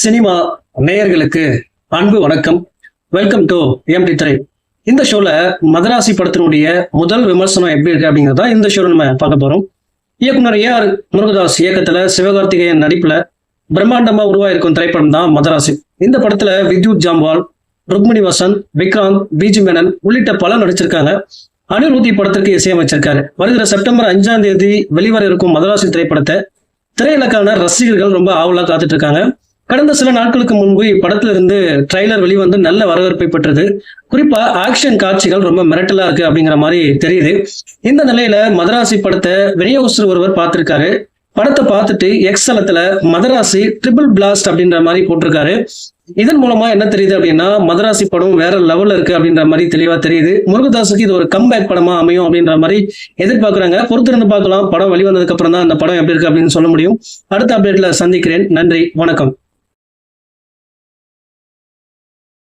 Cinema நேயர்களுக்கு அன்பு வணக்கம். வெல்கம் டு எம்டி திரை இந்த ஷோல மதராசி படத்தினுடைய முதல் விமர்சனம் எப்படி இருக்கு அப்படிங்கறத இந்த ஷோல நம்ம பார்க்க போறோம். இயக்குனர் ஏ ஆர் முருகதாஸ் இயக்கத்துல சிவகார்த்திகேயன் நடிப்புல பிரம்மாண்டமா உருவாயிருக்கும் திரைப்படம் தான் மதராசி. இந்த படத்துல வித்யுத் ஜாம்வால் ருக்மிணி வசந்த் விக்ராந்த் பிஜி மேனன் உள்ளிட்ட பலர் நடிச்சிருக்காங்க. அனிருதி படத்திற்கு இசையமைச்சிருக்காரு. வருகிற செப்டம்பர் அஞ்சாம் தேதி வெளிவர இருக்கும் மதராசி திரைப்படத்தை திரையிலக்கான ரசிகர்கள் ரொம்ப ஆவலா காத்துட்டு இருக்காங்க. கடந்த சில நாட்களுக்கு முன்பு இப்படத்திலிருந்து ட்ரைலர் வெளிவந்து நல்ல வரவேற்பை பெற்றது. குறிப்பா ஆக்ஷன் காட்சிகள் ரொம்ப மிரட்டலா இருக்கு அப்படிங்கிற மாதிரி தெரியுது. இந்த நிலையில மதராசி படத்தை விநியோகஸ்தர் ஒருவர் பார்த்திருக்காரு. படத்தை பார்த்துட்டு எக்ஸலத்துல மதராசி ட்ரிபிள் பிளாஸ்ட் அப்படின்ற மாதிரி போட்டிருக்காரு. இதன் மூலமா என்ன தெரியுது அப்படின்னா மதராசி படம் வேற லெவல்ல இருக்கு அப்படின்ற மாதிரி தெளிவா தெரியுது. முருகதாஸுக்கு இது ஒரு கம்பேக் படமா அமையும் அப்படின்ற மாதிரி எதிர்பார்க்கறாங்க. பொறுத்திருந்து பார்க்கலாம். படம் வெளிவந்ததுக்கு அப்புறம் தான் அந்த படம் எப்படி இருக்கு அப்படின்னு சொல்ல முடியும். அடுத்த அப்டேட்ல சந்திக்கிறேன். நன்றி. வணக்கம்.